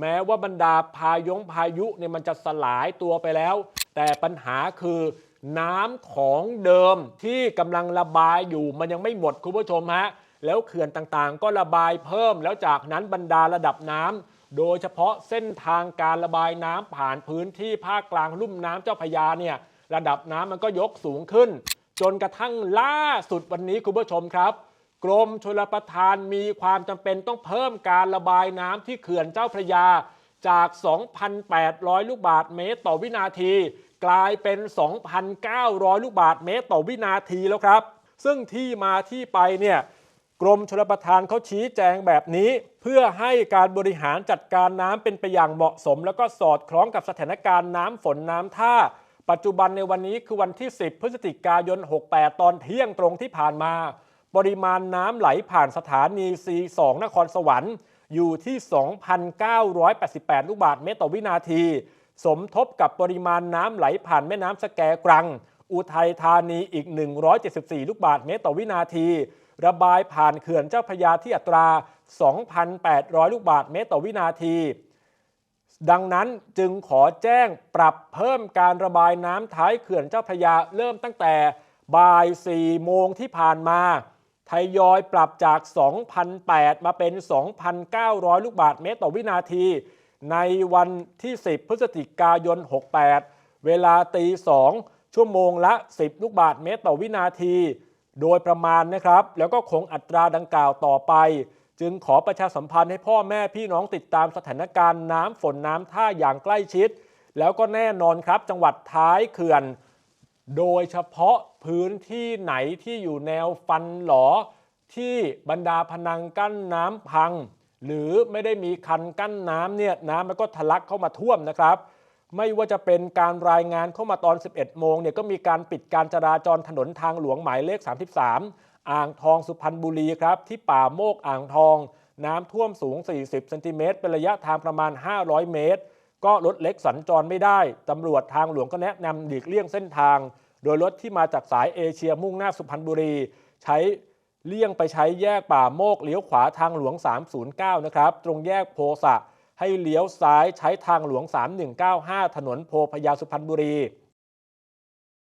แม้ว่าบรรดาพายงพายุเนี่ยมันจะสลายตัวไปแล้ว แต่ปัญหาคือน้ำของเดิมที่กำลังระบายอยู่มันยังไม่หมดคุณผู้ชมฮะแล้วเขื่อนต่างๆ ก็ระบายเพิ่มแล้วจากนั้นบรรดาระดับน้ำโดยเฉพาะเส้นทางการระบายน้ำผ่านพื้นที่ภาคกลางลุ่มน้ำเจ้าพยาเนี่ยระดับน้ำมันก็ยกสูงขึ้น จนกระทั่งล่าสุดวันนี้คุณผู้ชมครับ กรมชลประทานมีความจำเป็นต้องเพิ่มการระบายน้ำที่เขื่อนเจ้าพระยาจาก 2,800 ลูกบาทเมตรต่อวินาที กลายเป็น 2,900 ลูกบาทเมตรต่อวินาทีแล้วครับ ซึ่งที่มาที่ไปเนี่ยกรมชลประทานเขาชี้แจงแบบนี้ เพื่อให้การบริหารจัดการน้ำเป็นไปอย่างเหมาะสม แล้วก็สอดคล้องกับสถานการณ์น้ำฝนน้ำท่า ปัจจุบันในวันนี้คือวันที่ 10 พฤศจิกายน 68 ตอนเที่ยงตรงที่ผ่านมา ปริมาณน้ำไหลผ่านสถานี C2 นครสวรรค์ อยู่ที่ 2,988 ลูกบาศก์เมตรต่อวินาที สมทบกับปริมาณน้ำไหลผ่านแม่น้ำสแกกรัง อุทัยธานีอีก 174 ลูกบาศก์เมตรต่อวินาที ระบายผ่านเขื่อนเจ้าพระยาที่อัตรา 2,800 ลูกบาศก์เมตรต่อวินาทีดังนั้นจึงขอแจ้งปรับเพิ่มการระบายน้ำท้ายเขื่อนเจ้าพระยาเริ่มตั้งแต่บ่าย4โมงที่ผ่านมา ทยอยปรับจาก 2,008 มาเป็น 2,900 ลูกบาศก์เมตรต่อวินาที ในวันที่ 10 พฤศจิกายน 68 เวลาตี 2 ชั่วโมงละ 10 ลูกบาศก์เมตรต่อวินาที โดยประมาณนะครับ แล้วก็คงอัตราดังกล่าวต่อไป จึงขอประชาสัมพันธ์ให้พ่อแม่พี่น้องติดตามสถานการณ์น้ำฝนน้ำท่าอย่างใกล้ชิด แล้วก็แน่นอนครับจังหวัดท้ายเขื่อน โดยเฉพาะ พื้นที่ไหนที่อยู่แนวฟันหลอที่บรรดาพนังกั้นน้ำพัง หรือไม่ได้มีคันกั้นน้ำเนี่ยน้ำมันก็ทะลักเข้ามาท่วมนะครับ ไม่ว่าจะเป็นการรายงานเข้ามาตอน 11 โมงเนี่ยก็มีการปิดการจราจรถนนทางหลวงหมายเลข 33 อ่างทองสุพรรณบุรีครับ ที่ป่าโมกอ่างทอง น้ำท่วมสูง 40 เซนติเมตรเป็นระยะทางประมาณ 500 เมตร ก็รถเล็กสัญจรไม่ได้ตำรวจทางหลวงก็แนะนำหลีกเลี่ยงเส้นทาง โดยรถที่มาจากสายเอเชียมุ่งหน้าสุพรรณบุรี ใช้เลี่ยงไปใช้แยกป่าโมกเลี้ยวขวาทางหลวง 309 นะครับ ตรงแยกโพสะให้เลี้ยวซ้ายใช้ทางหลวง 3195 ถนนโพพยาสุพรรณบุรี